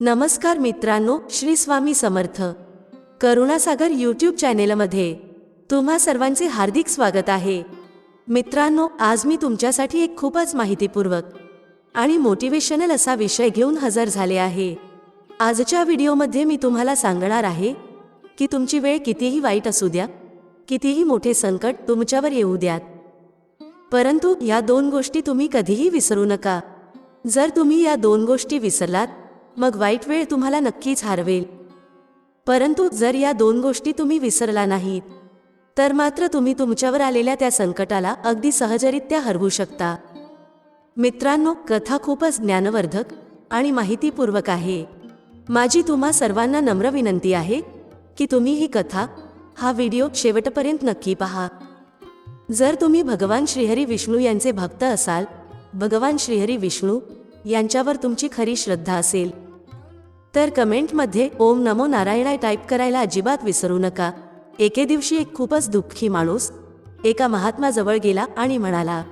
नमस्कार मित्रांनो श्री स्वामी समर्थ. करुणासागर यूट्यूब चॅनेलमध्ये तुम्हा सर्वांचे हार्दिक स्वागत आहे. मित्रांनो आज मी तुमच्यासाठी एक खूपच माहितीपूर्वक आणि मोटिवेशनल असा विषय घेऊन हजर झाले आहे. आजच्या व्हिडिओमध्ये मी तुम्हाला सांगणार आहे की तुमची वेळ कितीही वाईट असू द्या कितीही मोठे संकट तुमच्यावर येऊ द्यात. परंतु या दोन गोष्टी तुम्ही कधीही विसरू नका. जर तुम्ही या दोन गोष्टी विसरलात मग वाईट वेळ तुम्हाला नक्कीच हरवेल. परंतु जर या दोन गोष्टी तुम्ही विसरला नाहीत तर मात्र तुम्ही तुमच्यावर आलेल्या त्या संकटाला अगदी सहजरित्या हरवू शकता. मित्रांनो कथा खूपच ज्ञानवर्धक आणि माहितीपूर्वक आहे. माझी तुम्हा सर्वांना नम्र विनंती आहे की तुम्ही ही कथा हा व्हिडिओ शेवटपर्यंत नक्की पहा. जर तुम्ही भगवान श्रीहरी विष्णू यांचे भक्त असाल भगवान श्रीहरी विष्णू यांच्यावर तुमची खरी श्रद्धा असेल तर कमेंटमध्ये ओम नमो नारायणाय टाईप करायला अजिबात विसरू नका. एके दिवशी एक खूपच दुःखी माणूस एका महात्माजवळ गेला आणि म्हणाला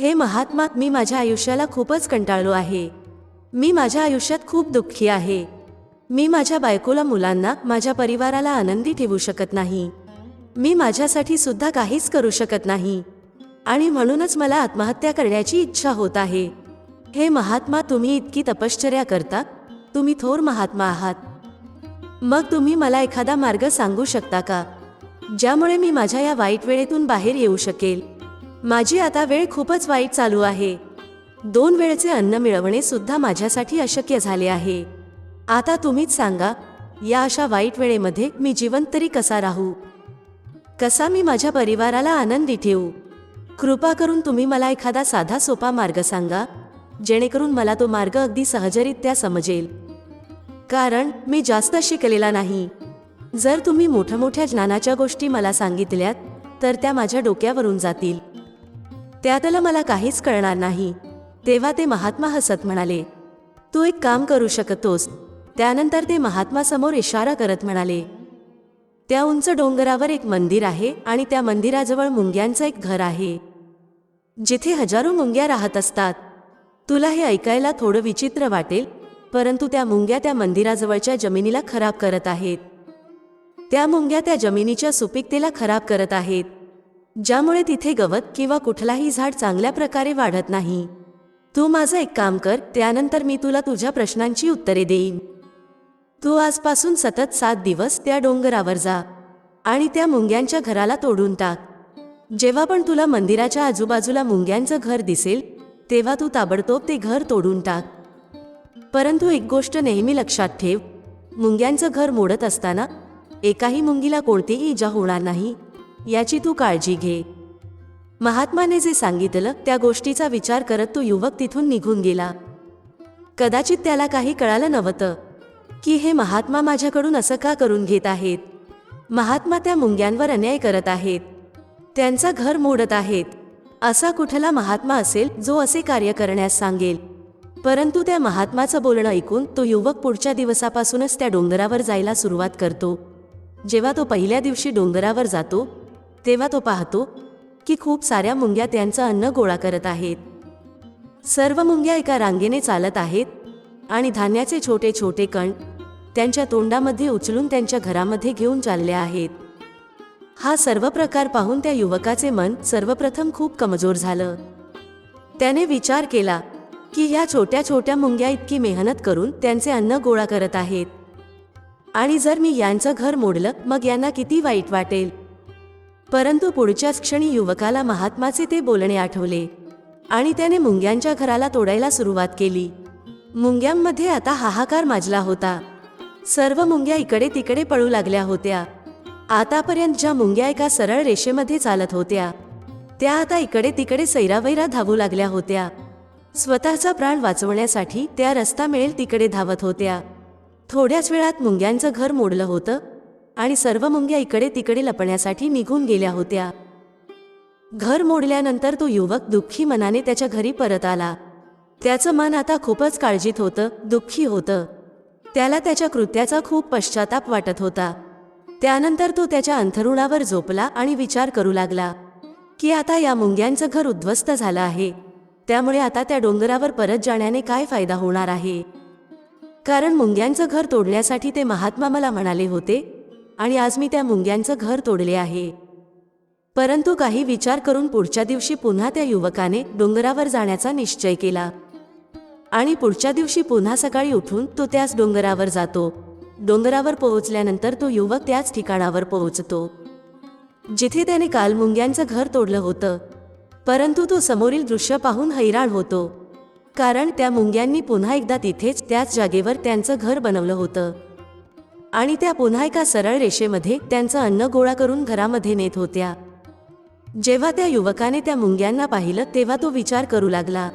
हे महात्मा मी माझ्या आयुष्याला खूपच कंटाळलो आहे. मी माझ्या आयुष्यात खूप दुःखी आहे. मी माझ्या बायकोला मुलांना माझ्या परिवाराला आनंदी ठेवू शकत नाही. मी माझ्यासाठी सुद्धा काहीच करू शकत नाही. आणि म्हणूनच मला आत्महत्या करण्याची इच्छा होत आहे. हे महात्मा तुम्ही इतकी तपश्चर्या करता तुम्ही थोर महात्मा आहात. मग तुम्ही मला एखादा मार्ग सांगू शकता का? ज्यामुळे मी माझ्या या वाईट वेळेतून बाहेर येऊ शकेल. माझी आता वेळ खूपच वाईट चालू आहे. दोन वेळचे अन्न मिळवणे सुद्धा माझ्यासाठी अशक्य झाले आहे. आता तुम्हीच सांगा या अशा वाईट वेळेमध्ये मी जिवंत तरी कसा राहू? कसा मी माझ्या परिवाराला आनंदी ठेवू? कृपा करून तुम्ही मला एखादा साधा सोपा मार्ग सांगा जेणेकरून मला तो मार्ग अगदी सहजरित्या समजेल. कारण मी जास्त शिकलेला नाही. जर तुम्ही मोठ्या मोठ्या ज्ञानाच्या गोष्टी मला सांगितल्यात तर त्या माझ्या डोक्यावरून जातील. त्यातलं मला काहीच कळणार नाही. तेव्हा ते महात्मा हसत म्हणाले तू एक काम करू शकतोस. त्यानंतर ते महात्मा समोर इशारा करत म्हणाले त्या उंच डोंगरावर एक मंदिर आहे आणि त्या मंदिराजवळ मुंग्यांचं एक घर आहे. जिथे हजारो मुंग्या राहत असतात. तुला हे ऐकायला थोडं विचित्र वाटेल परंतु त्या मुंग्या त्या मंदिराजवळच्या जमिनीला खराब करत आहेत. त्या मुंग्या त्या जमिनीच्या सुपीकतेला खराब करत आहेत ज्यामुळे तिथे गवत किंवा कुठलाही झाड चांगल्या प्रकारे वाढत नाही. तू माझं एक काम कर त्यानंतर मी तुला तुझ्या प्रश्नांची उत्तरे देईन. तू आजपासून सतत सात दिवस त्या डोंगरावर जा आणि त्या मुंग्यांच्या घराला तोडून टाक. जेव्हा पण तुला मंदिराच्या आजूबाजूला मुंग्यांचं घर दिसेल तेव्हा तू ताबडतोब ते घर तोडून टाक. परंतु एक गोष्ट नेहमी लक्षात ठेव मुंग्यांचं घर मोडत असताना एकाही मुंगीला कोणतीही इजा होणार नाही याची तू काळजी घे. महात्माने जे सांगितलं त्या गोष्टीचा विचार करत तो युवक तिथून निघून गेला. कदाचित त्याला काही कळालं नव्हतं की हे महात्मा माझ्याकडून असं का करून घेत आहेत? महात्मा त्या मुंग्यांवर अन्याय करत आहेत. त्यांचं घर मोडत आहेत. असा कुठला महात्मा असेल जो असे कार्य करण्यास सांगेल. परंतु त्या महात्माचं बोलणं ऐकून तो युवक पुढच्या दिवसापासूनच त्या डोंगरावर जायला सुरुवात करतो. जेव्हा तो पहिल्या दिवशी डोंगरावर जातो तेव्हा तो पाहतो की खूप साऱ्या मुंग्या त्यांचं अन्न गोळा करत आहेत. सर्व मुंग्या एका रांगेने चालत आहेत आणि धान्याचे छोटे छोटे कण त्यांच्या तोंडामध्ये उचलून त्यांच्या घरामध्ये घेऊन चालले आहेत. हा सर्व प्रकार पाहून त्या युवकाचे मन सर्वप्रथम खूप कमजोर झालं. त्याने विचार केला की ह्या छोट्या छोट्या मुंग्या इतकी मेहनत करून त्यांचे अन्न गोळा करत आहेत. आणि जर मी यांचं घर मोडलं मग यांना किती वाईट वाटेल. परंतु पुढच्याच क्षणी युवकाला महात्माचे ते बोलणे आठवले. आणि त्याने मुंग्यांच्या घराला तोडायला सुरुवात केली. मुंग्यांमध्ये आता हाहाकार माजला होता. सर्व मुंग्या इकडे तिकडे पळू लागल्या होत्या. आतापर्यंत ज्या मुंग्या एका सरळ रेषेमध्ये चालत होत्या त्या आता इकडे तिकडे सैरावैरा धावू लागल्या होत्या. स्वतःचा प्राण वाचवण्यासाठी त्या रस्ता मिळेल तिकडे धावत होत्या. थोड्याच वेळात मुंग्यांचं घर मोडलं होतं आणि सर्व मुंग्या इकडे तिकडे लपण्यासाठी निघून गेल्या होत्या. घर मोडल्यानंतर तो युवक दुःखी मनाने त्याच्या घरी परत आला. त्याचं मन आता खूपच काळजीत होतं दुःखी होतं. त्याला त्याच्या कृत्याचा खूप पश्चाताप वाटत होता. त्यानंतर तो त्याच्या अंथरुणावर झोपला आणि विचार करू लागला की आता या मुंग्यांचं घर उद्ध्वस्त झालं आहे. त्यामुळे आता त्या डोंगरावर परत जाण्याने काय फायदा होणार आहे? कारण मुंग्यांचं घर तोडण्यासाठी ते महात्मा मला म्हणाले होते आणि आज मी त्या मुंग्यांचं घर तोडले आहे. परंतु काही विचार करून पुढच्या दिवशी पुन्हा त्या युवकाने डोंगरावर जाण्याचा निश्चय केला. आणि पुढच्या दिवशी पुन्हा सकाळी उठून तो त्याच डोंगरावर जातो. डोंगरावर पोहोचल्यानंतर तो युवक त्याच ठिकाणावर पोहोचतो. जिथे त्याने काल मुंग्यांचं घर तोडलं होतं परंतु तो समोरील दृश्य पाहून हैराण होतो. कारण त्या मुंग्यांनी पुन्हा एकदा तिथेच त्याच जागेवर त्यांचं घर बनवलं होतं. आणि त्या पुन्हा एका सरळ रेषेमध्ये त्यांचं अन्न गोळा करून घरामध्ये नेत होत्या. जेव्हा त्या युवकाने त्या मुंग्यांना पाहिलं तेव्हा तो विचार करू लागला.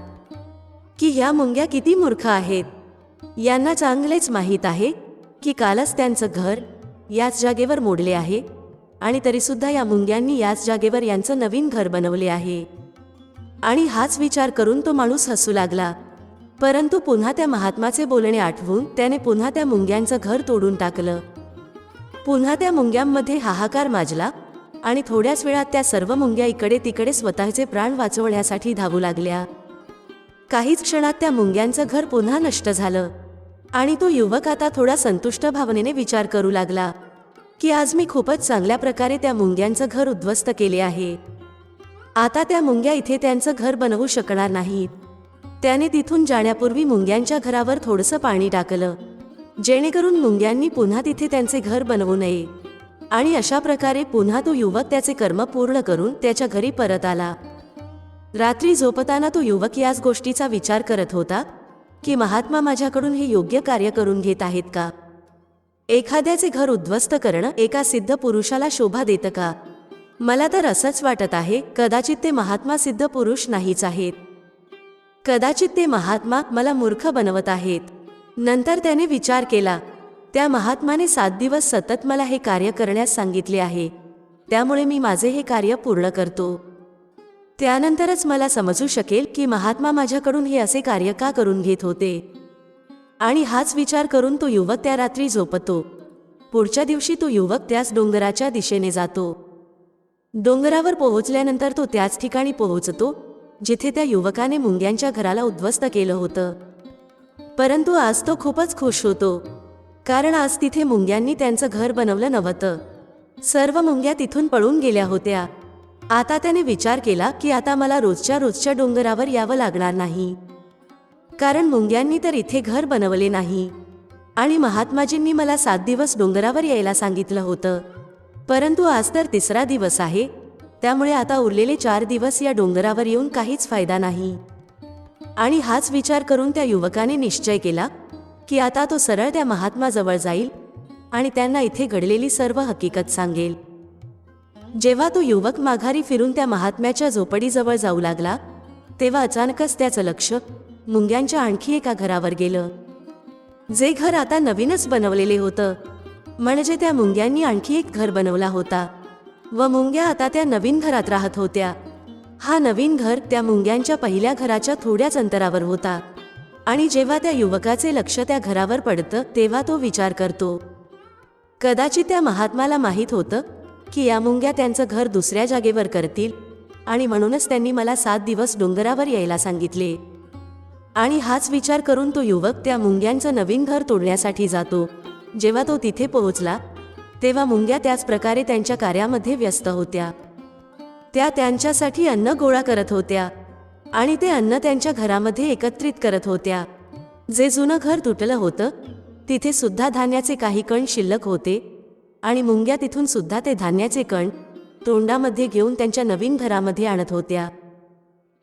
की ह्या मुंग्या किती मूर्ख आहेत? यांना चांगलेच माहीत आहे की कालच त्यांचं घर याच जागेवर मोडले आहे आणि तरीसुद्धा या मुंग्यांनी याच जागेवर यांचं नवीन घर बनवले आहे. आणि हाच विचार करून तो माणूस हसू लागला. परंतु पुन्हा त्या महात्माचे बोलणे आठवून त्याने पुन्हा त्या मुंग्यांचं घर तोडून टाकलं. पुन्हा त्या मुंग्यांमध्ये हाहाकार माजला आणि थोड्याच वेळात त्या सर्व मुंग्या इकडे तिकडे स्वतःचे प्राण वाचवण्यासाठी धावू लागल्या. काहीच क्षणात त्या मुंग्यांचं घर पुन्हा नष्ट झालं आणि तो युवक आता थोडा संतुष्ट भावनेने विचार करू लागला. की आज मी खूपच चांगल्या प्रकारे त्या मुंग्यांचं घर उद्ध्वस्त केले आहे. आता त्या मुंग्या इथे त्यांचं घर बनवू शकणार नाहीत. त्याने तिथून जाण्यापूर्वी मुंग्यांच्या घरावर थोडंसं पाणी टाकलं जेणेकरून मुंग्यांनी पुन्हा तिथे त्यांचे घर बनवू नये. आणि अशा प्रकारे पुन्हा तो युवक त्याचे कर्म पूर्ण करून त्याच्या घरी परत आला. रात्री झोपताना तो युवक याच गोष्टीचा विचार करत होता की महात्मा माझ्याकडून हे योग्य कार्य करून घेत आहेत का? एखाद्याचे घर उद्ध्वस्त करणं एका सिद्ध पुरुषाला शोभा देतं का? मला तर असंच वाटत आहे कदाचित ते महात्मा सिद्ध पुरुष नाहीच आहेत. कदाचित ते महात्मा मला मूर्ख बनवत आहेत. नंतर त्याने विचार केला त्या महात्माने सात दिवस सतत मला हे कार्य करण्यास सांगितले आहे. त्यामुळे मी माझे हे कार्य पूर्ण करतो. त्यानंतरच मला समजू शकेल की महात्मा माझ्याकडून हे असे कार्य का करून घेत होते? आणि हाच विचार करून तो युवक त्या रात्री झोपतो. पुढच्या दिवशी तो युवक त्याच डोंगराच्या दिशेने जातो. डोंगरावर पोहोचल्यानंतर तो त्याच ठिकाणी पोहोचतो जिथे त्या युवकाने मुंग्यांच्या घराला उद्ध्वस्त केलं होतं. परंतु आज तो खूपच खुश होतो कारण आज तिथे मुंग्यांनी त्यांचं घर बनवलं नव्हतं. सर्व मुंग्या तिथून पळून गेल्या होत्या. आता त्याने विचार केला की आता मला रोजच्या रोजच्या डोंगरावर यावं लागणार नाही. कारण मुंग्यांनी तर इथे घर बनवले नाही. आणि महात्माजींनी मला सात दिवस डोंगरावर यायला सांगितलं होतं. परंतु आज तर तिसरा दिवस आहे. त्यामुळे आता उरलेले चार दिवस या डोंगरावर येऊन काहीच फायदा नाही. आणि हाच विचार करून त्या युवकाने निश्चय केला की आता तो सरळ त्या महात्माजवळ जाईल आणि त्यांना इथे घडलेली सर्व हकीकत सांगेल. जेव्हा तो युवक माघारी फिरून त्या महात्म्याच्या झोपडीजवळ जाऊ लागला तेव्हा अचानकच त्याचं लक्ष मुंग्यांच्या आणखी एका घरावर गेलं. जे घर आता नवीनच बनवलेले होतं म्हणजे त्या मुंग्यांनी आणखी एक घर बनवला होता. व मुंग्या आता त्या नवीन घरात राहत होत्या. हा नवीन घर त्या मुंग्यांच्या पहिल्या घराच्या थोड्याच अंतरावर होता. आणि जेव्हा त्या युवकाचे लक्ष त्या घरावर पडतं तेव्हा तो विचार करतो. कदाचित त्या महात्माला माहीत होतं की या मुंग्या त्यांचं घर दुसऱ्या जागेवर करतील आणि म्हणूनच त्यांनी मला सात दिवस डोंगरावर यायला सांगितले. आणि हाच विचार करून तो युवक त्या मुंग्यांचं नवीन घर तोडण्यासाठी जातो. जेव्हा तो तिथे पोहोचला तेव्हा मुंग्या त्याच प्रकारे त्यांच्या कार्यामध्ये व्यस्त होत्या. त्या त्यांच्यासाठी अन्न गोळा करत होत्या आणि ते अन्न त्यांच्या घरामध्ये एकत्रित करत होत्या. जे जुनं घर तुटलं होतं तिथे सुद्धा धान्याचे काही कण शिल्लक होते आणि मुंग्या तिथून सुद्धा ते धान्याचे कण तोंडामध्ये घेऊन त्यांच्या नवीन घरामध्ये आणत होत्या.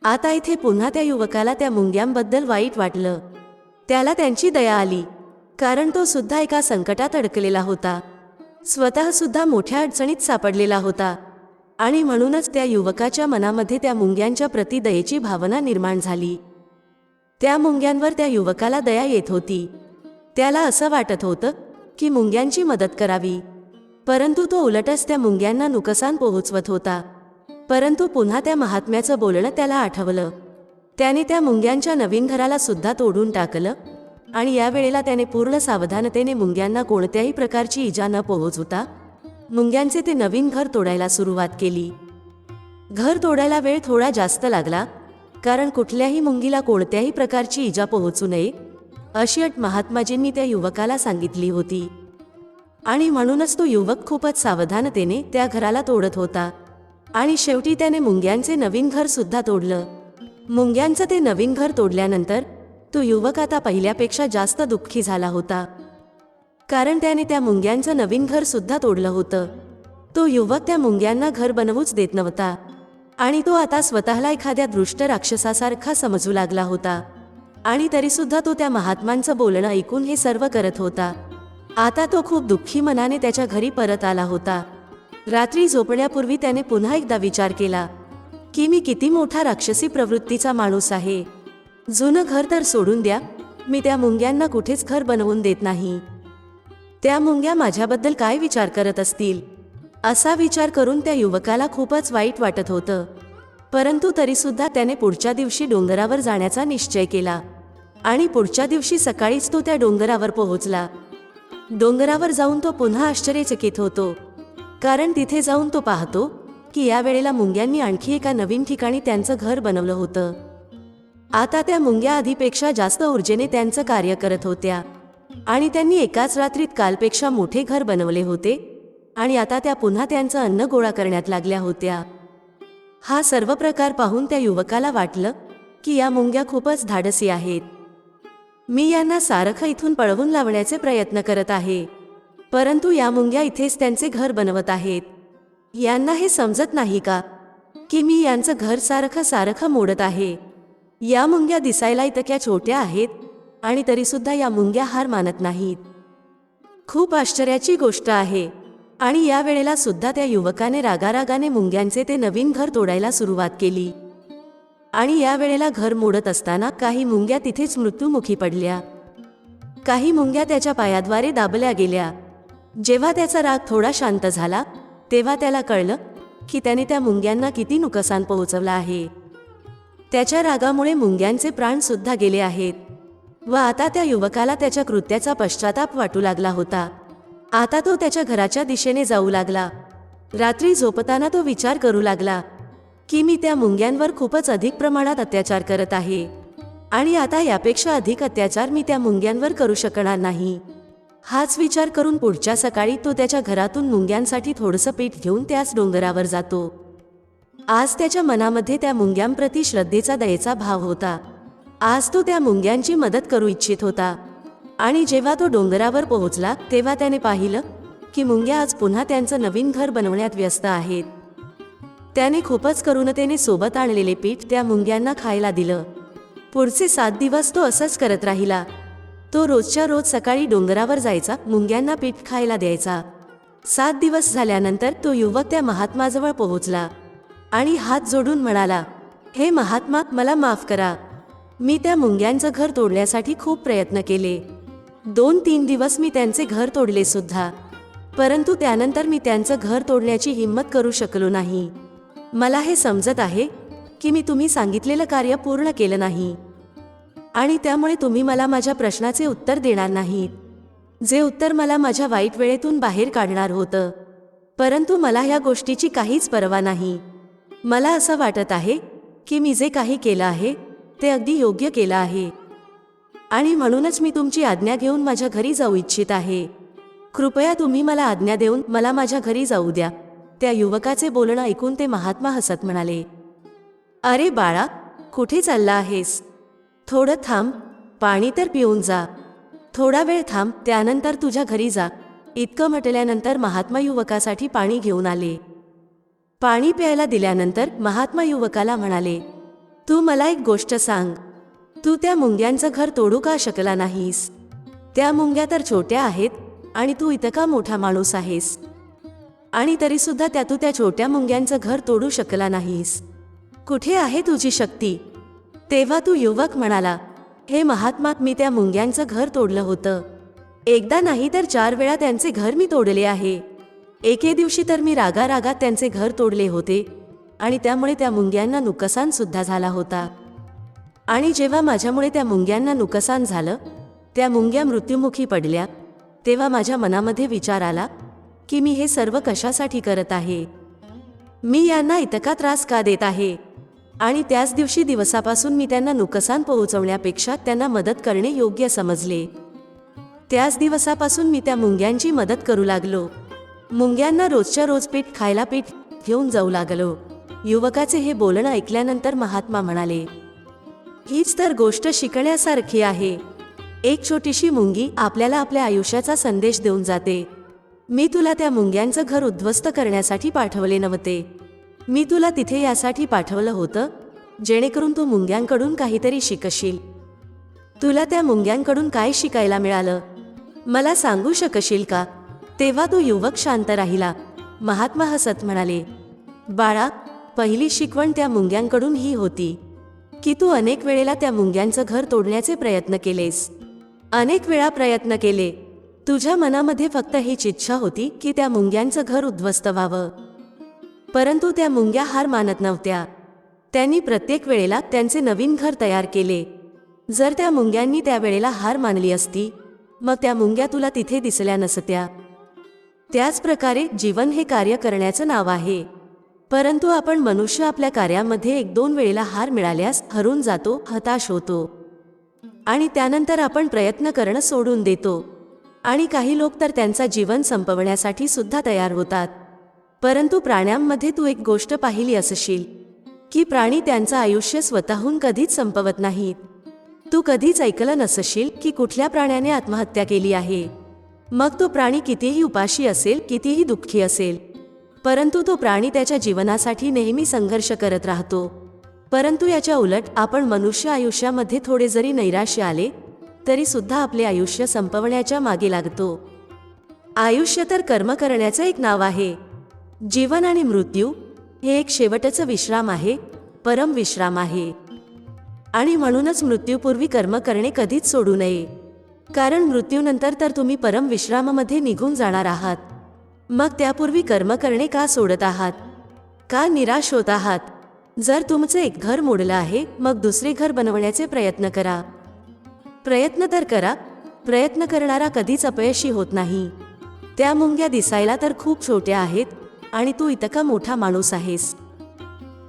आता इथे पुन्हा त्या युवकाला त्या मुंग्यांबद्दल वाईट वाटलं. त्याला त्यांची दया आली कारण तो सुद्धा एका संकटात अडकलेला होता. स्वतःसुद्धा मोठ्या अडचणीत सापडलेला होता आणि म्हणूनच त्या युवकाच्या मनामध्ये त्या मुंग्यांच्या प्रति दयेची भावना निर्माण झाली. त्या मुंग्यांवर त्या युवकाला दया येत होती. त्याला असं वाटत होतं की मुंग्यांची मदत करावी परंतु तो उलटच त्या मुंग्यांना नुकसान पोहोचवत होता. परंतु पुन्हा त्या महात्म्याचं बोलणं त्याला आठवलं. त्याने त्या मुंग्यांच्या नवीन घराला सुद्धा तोडून टाकलं आणि यावेळेला त्याने पूर्ण सावधानतेने मुंग्यांना कोणत्याही प्रकारची इजा न पोहोचवता मुंग्यांचे ते नवीन घर तोडायला सुरुवात केली. घर तोडायला वेळ थोडा जास्त लागला कारण कुठल्याही मुंगीला कोणत्याही प्रकारची इजा पोहोचू नये अशी अट महात्माजींनी त्या युवकाला सांगितली होती. आणि म्हणूनच तो युवक खूपच सावधानतेने त्या घराला तोडत होता. आणि शेवटी त्याने मुंग्यांचे नवीन घर सुद्धा तोडलं. मुंग्यांचं ते नवीन घर तोडल्यानंतर तो युवक आता पहिल्यापेक्षा जास्त दुःखी झाला होता. कारण त्याने त्या मुंग्यांचं नवीन घर सुद्धा तोडलं होतं. तो युवक त्या मुंग्यांना घर बनवूच देत नव्हता. आणि तो आता स्वतःला एखाद्या दृष्ट राक्षसासारखा समजू लागला होता. आणि तरीसुद्धा तो त्या महात्मांचं बोलणं ऐकून हे सर्व करत होता. आता तो खूप दुःखी मनाने त्याच्या घरी परत आला होता. रात्री झोपण्यापूर्वी त्याने पुन्हा एकदा विचार केला की मी किती मोठा राक्षसी प्रवृत्तीचा माणूस आहे. जुनं घर तर सोडून द्या मी त्या मुंग्यांना कुठेच घर बनवून देत नाही. त्या मुंग्या माझ्याबद्दल काय विचार करत असतील? असा विचार करून त्या युवकाला खूपच वाईट वाटत होतं. परंतु तरीसुद्धा त्याने पुढच्या दिवशी डोंगरावर जाण्याचा निश्चय केला आणि पुढच्या दिवशी सकाळीच तो त्या डोंगरावर पोहोचला. डोंगरावर जाऊन तो पुन्हा आश्चर्यचकित होतो. कारण तिथे जाऊन तो पाहतो की यावेळेला मुंग्यांनी आणखी एका नवीन ठिकाणी त्यांचं घर बनवलं होतं. आता त्या मुंग्या आधीपेक्षा जास्त ऊर्जेने त्यांचं कार्य करत होत्या. आणि त्यांनी एकाच रात्रीत कालपेक्षा मोठे घर बनवले होते आणि आता त्या पुन्हा त्यांचं अन्न गोळा करण्यात लागल्या होत्या. हा सर्व प्रकार पाहून त्या युवकाला वाटलं की या मुंग्या खूपच धाडसी आहेत. मी यांना सारखं इथून पळवून लावण्याचे प्रयत्न करत आहे. परंतु या मुंग्या इथेच त्यांचे घर बनवत आहेत. यांना हे समजत नाही का की मी यांचं घर सारखं सारखं मोडत आहे? या मुंग्या दिसायला इतक्या छोट्या आहेत आणि तरीसुद्धा या मुंग्या हार मानत नाहीत. खूप आश्चर्याची गोष्ट आहे. आणि या वेळेला सुद्धा त्या युवकाने रागारागाने मुंग्यांचे ते नवीन घर तोडायला सुरुवात केली. आणि या वेळेला घर मोडत असताना काही मुंग्या तिथेच मृत्युमुखी पडल्या. काही मुंग्या त्याच्या पायाद्वारे दाबल्या गेल्या. जेव्हा त्याचा राग थोडा शांत झाला तेव्हा त्याला कळलं की त्याने त्या मुंग्यांना किती नुकसान पोहोचवलं आहे. त्याच्या रागामुळे मुंग्यांचे प्राणसुद्धा गेले आहेत व आता त्या युवकाला त्याच्या कृत्याचा पश्चाताप वाटू लागला होता. आता तो त्याच्या घराच्या दिशेने जाऊ लागला. रात्री झोपताना तो विचार करू लागला की मी त्या मुंग्यांवर खूपच अधिक प्रमाणात अत्याचार करत आहे आणि आता यापेक्षा अधिक अत्याचार मी त्या मुंग्यांवर करू शकणार नाही. हाच विचार करून पुढच्या सकाळी तो त्याच्या घरातून मुंग्यांसाठी थोडंसं पीठ घेऊन त्याच डोंगरावर जातो. आज त्याच्या मनामध्ये त्या मुंग्यांप्रती श्रद्धेचा दयेचा भाव होता. आज तो त्या मुंग्यांची मदत करू इच्छित होता. आणि जेव्हा तो डोंगरावर पोहोचला तेव्हा त्याने पाहिलं की मुंग्या आज पुन्हा त्यांचं नवीन घर बनवण्यात व्यस्त आहेत. त्याने खूपच करुणतेने सोबत आणलेले पीठ त्या मुंग्यांना खायला दिलं. पुढचे सात दिवस तो असंच करत राहिला. तो रोजच्या रोज सकाळी डोंगरावर जायचा मुंग्यांना पीठ खायला द्यायचा. सात दिवस झाल्यानंतर तो युवक त्या महात्माजवळ पोहोचला आणि हात जोडून म्हणाला हे महात्मा मला माफ करा. मी त्या मुंग्यांचं घर तोडण्यासाठी खूप प्रयत्न केले. दोन तीन दिवस मी त्यांचे घर तोडले सुद्धा. परंतु त्यानंतर मी त्यांचं घर तोडण्याची हिंमत करू शकलो नाही. मला हे समजत आहे की मी तुम्ही सांगितलेलं कार्य पूर्ण केलं नाही. आणि त्यामुळे तुम्ही मला माझ्या प्रश्नाचे उत्तर देणार नाहीत. जे उत्तर मला माझ्या वाईट वेळेतून बाहेर काढणार होतं. परंतु मला ह्या गोष्टीची काहीच पर्वा नाही. मला असं वाटत आहे की मी जे काही केलं आहे ते अगदी योग्य केलं आहे. आणि म्हणूनच मी तुमची आज्ञा घेऊन माझ्या घरी जाऊ इच्छित आहे. कृपया तुम्ही मला आज्ञा देऊन मला माझ्या घरी जाऊ द्या. त्या युवकाचे बोलणं ऐकून ते महात्मा हसत म्हणाले. अरे बाळा कुठे चालला आहेस? थोडं थांब पाणी तर पिऊन जा. थोडा वेळ थांब त्यानंतर तुझ्या घरी जा. इतकं म्हटल्यानंतर महात्मा युवकासाठी पाणी घेऊन आले. पाणी प्यायला दिल्यानंतर महात्मा युवकाला म्हणाले तू मला एक गोष्ट सांग. तू त्या मुंग्यांचं घर तोडू का शकला नाहीस? त्या मुंग्या तर छोट्या आहेत आणि तू इतका मोठा माणूस आहेस? आणि तरीसुद्धा त्या तू त्या छोट्या मुंग्यांचं घर तोडू शकला नाहीस. कुठे आहे तुझी शक्ती? तेव्हा तू युवक म्हणाला हे महात्मा मी त्या मुंग्यांचं घर तोडलं होतं. एकदा नाही तर चार वेळा त्यांचे घर मी तोडले आहे. एके दिवशी तर मी रागा रागात त्यांचे घर तोडले होते आणि त्यामुळे त्या मुंग्यांना नुकसान सुद्धा झाला होता. आणि जेव्हा माझ्यामुळे त्या मुंग्यांना नुकसान झालं त्या मुंग्या मृत्युमुखी पडल्या तेव्हा माझ्या मनामध्ये विचार आला की मी हे सर्व कशासाठी करत आहे? मी यांना इतका त्रास का देत आहे? आणि त्याच दिवशी दिवसापासून मी त्यांना नुकसान पोहोचवण्यापेक्षा त्यांना मदत करणे योग्य समजले. त्याच दिवसापासून मी त्या मुंग्यांची मदत करू लागलो. मुंग्यांना रोजच्या रोज पीठ खायला पीठ घेऊन जाऊ लागलो. युवकाचे हे बोलणं ऐकल्यानंतर महात्मा म्हणाले हीच तर गोष्ट शिकण्यासारखी आहे. एक छोटीशी मुंगी आपल्याला आपल्या आयुष्याचा संदेश देऊन जाते. मी तुला त्या मुंग्यांचं घर उद्ध्वस्त करण्यासाठी पाठवले नव्हते. मी तुला तिथे यासाठी पाठवलं होतं जेणेकरून तू मुंग्यांकडून काहीतरी शिकशील. तुला त्या मुंग्यांकडून काय शिकायला मिळालं? मला सांगू शकशील का? तेव्हा तो युवक शांत राहिला. महात्मा हसत म्हणाले बाळा पहिली शिकवण त्या मुंग्यांकडून ही होती की तू अनेक वेळेला त्या मुंग्यांचं घर तोडण्याचे प्रयत्न केलेस. अनेक वेळा प्रयत्न केले. तुझ्या मनामध्ये फक्त हीच इच्छा होती की त्या मुंग्यांचं घर उद्ध्वस्त व्हावं. परंतु त्या मुंग्या हार मानत नव्हत्या. त्यांनी प्रत्येक वेळेला त्यांचे नवीन घर तयार केले. जर त्या मुंग्यांनी त्या वेळेला हार मानली असती मग त्या मुंग्या तुला तिथे दिसल्या नसत्या. त्याच प्रकारे जीवन हे कार्य करण्याचं नाव आहे. परंतु आपण मनुष्य आपल्या कार्यामध्ये एक दोन वेळेला हार मिळाल्यास हरून जातो हताश होतो. आणि त्यानंतर आपण प्रयत्न करणं सोडून देतो. आणि काही लोक तर त्यांचा जीवन संपवण्यासाठी सुद्धा तयार होतात. परंतु प्राण्यांमध्ये तू एक गोष्ट पाहिली असशील की प्राणी त्यांचं आयुष्य स्वतःहून कधीच संपवत नाहीत. तू कधीच ऐकलं नसशील की कुठल्या प्राण्याने आत्महत्या केली आहे. मग तो प्राणी कितीही उपाशी असेल कितीही दुःखी असेल. परंतु तो प्राणी त्याच्या जीवनासाठी नेहमी संघर्ष करत राहतो. परंतु याच्या उलट आपण मनुष्य आयुष्यामध्ये थोडे जरी नैराश्य आले तरी सुद्धा आपले आयुष्य संपवण्याच्या मागे लागतो. आयुष्य तर कर्म करण्याचं एक नाव आहे. जीवन आणि मृत्यू हे एक शेवटचं विश्राम आहे परम विश्राम आहे. आणि म्हणूनच मृत्यूपूर्वी कर्म करणे कधीच सोडू नये. कारण मृत्यूनंतर तर तुम्ही परम विश्रामामध्ये निघून जाणार आहात. मग त्यापूर्वी कर्म करणे का सोडत आहात? का निराश होत आहात? जर तुमचं एक घर मोडलं आहे मग दुसरे घर बनवण्याचे प्रयत्न करा. प्रयत्न तर करा प्रयत्न करणारा कधीच अपयशी होत नाही. त्या मुंग्या दिसायला तर खूप छोट्या आहेत आणि तू इतका मोठा माणूस आहेस.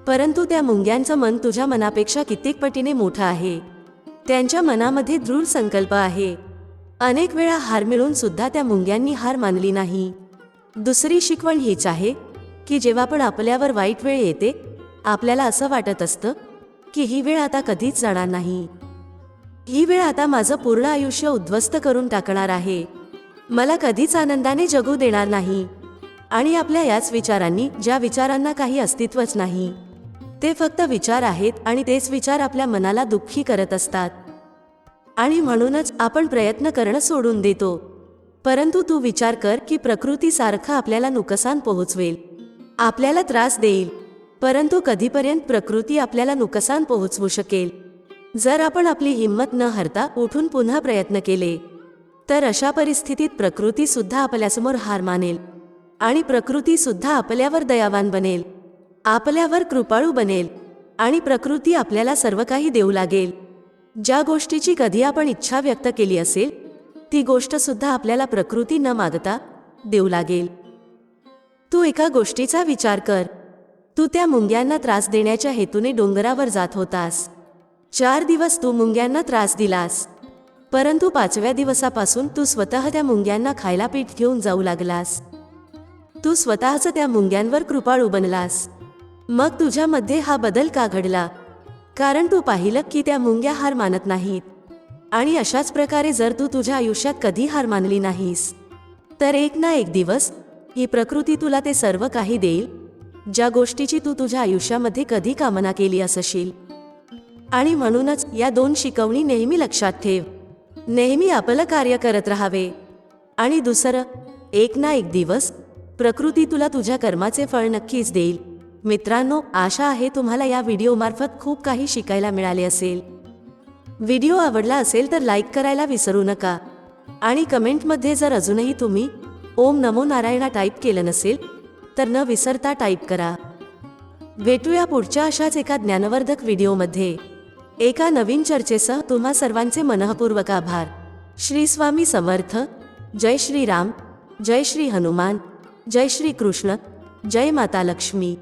परंतु त्या मुंग्यांचं मन तुझ्या मनापेक्षा कित्येक पटीने मोठं आहे. त्यांच्या मनामध्ये दृढ संकल्प आहे. अनेक वेळा हार मिळून सुद्धा त्या मुंग्यांनी हार मानली नाही. दुसरी शिकवण हीच आहे की जेव्हा पण आपल्यावर वाईट वेळ येते आपल्याला असं वाटत असतं की ही वेळ आता कधीच जाणार नाही. ही वेळ आता माझं पूर्ण आयुष्य उद्ध्वस्त करून टाकणार आहे. मला कधीच आनंदाने जगू देणार नाही. आणि आपल्या याच विचारांनी ज्या विचारांना काही अस्तित्वच नाही. ते फक्त विचार आहेत आणि तेच विचार आपल्या मनाला दुःखी करत असतात. आणि म्हणूनच आपण प्रयत्न करणं सोडून देतो. परंतु तू विचार कर की प्रकृतीसारखं आपल्याला नुकसान पोहोचवेल. आपल्याला त्रास देईल. परंतु कधीपर्यंत प्रकृती आपल्याला नुकसान पोहोचवू शकेल? जर आपण आपली हिंमत न हरता उठून पुन्हा प्रयत्न केले तर अशा परिस्थितीत प्रकृतीसुद्धा आपल्यासमोर हार मानेल. आणि प्रकृतीसुद्धा आपल्यावर दयावान बनेल. आपल्यावर कृपाळू बनेल. आणि प्रकृती आपल्याला सर्व काही देऊ लागेल. ज्या गोष्टीची कधी आपण इच्छा व्यक्त केली असेल ती गोष्टसुद्धा आपल्याला प्रकृती न मागता देऊ लागेल. तू एका गोष्टीचा विचार कर. तू त्या मुंग्यांना त्रास देण्याच्या हेतूने डोंगरावर जात होतास. चार दिवस तू मुंग्यांना त्रास दिलास. परंतु पाचव्या दिवसापासून तू स्वतः त्या मुंग्यांना खायला पीठ घेऊन जाऊ लागलास. तू स्वतःच त्या मुंग्यांवर कृपाळू बनलास. मग तुझ्यामध्ये हा बदल का घडला? कारण तू पाहिलं की त्या मुंग्या हार मानत नाहीत. आणि अशाच प्रकारे जर तू तुझ्या आयुष्यात कधी हार मानली नाहीस तर एक ना एक दिवस ही प्रकृती तुला ते सर्व काही देईल ज्या गोष्टीची तू तुझ्या आयुष्यामध्ये कधी कामना केली असशील. आणि म्हणूनच या दोन शिकवणी नेहमी लक्षात ठेव. नेहमी आपलं कार्य करत राहावे. आणि दुसरं एक ना एक दिवस प्रकृती तुला तुझ्या कर्माचे फळ नक्कीच देईल. मित्रांनो आशा आहे तुम्हाला या व्हिडिओमार्फत खूप काही शिकायला मिळाले असेल. व्हिडिओ आवडला असेल तर लाईक करायला विसरू नका. आणि कमेंटमध्ये जर अजूनही तुम्ही ओम नमो नारायणा टाईप केलं नसेल तर न विसरता टाईप करा. भेटूया पुढच्या अशाच एका ज्ञानवर्धक व्हिडिओमध्ये. एका नवीन चर्चेसह तुम्हा सर्वांचे मनःपूर्वक आभार. श्री स्वामी समर्थ. जय श्रीराम. जय श्री हनुमान. जय श्री कृष्ण जय माता लक्ष्मी.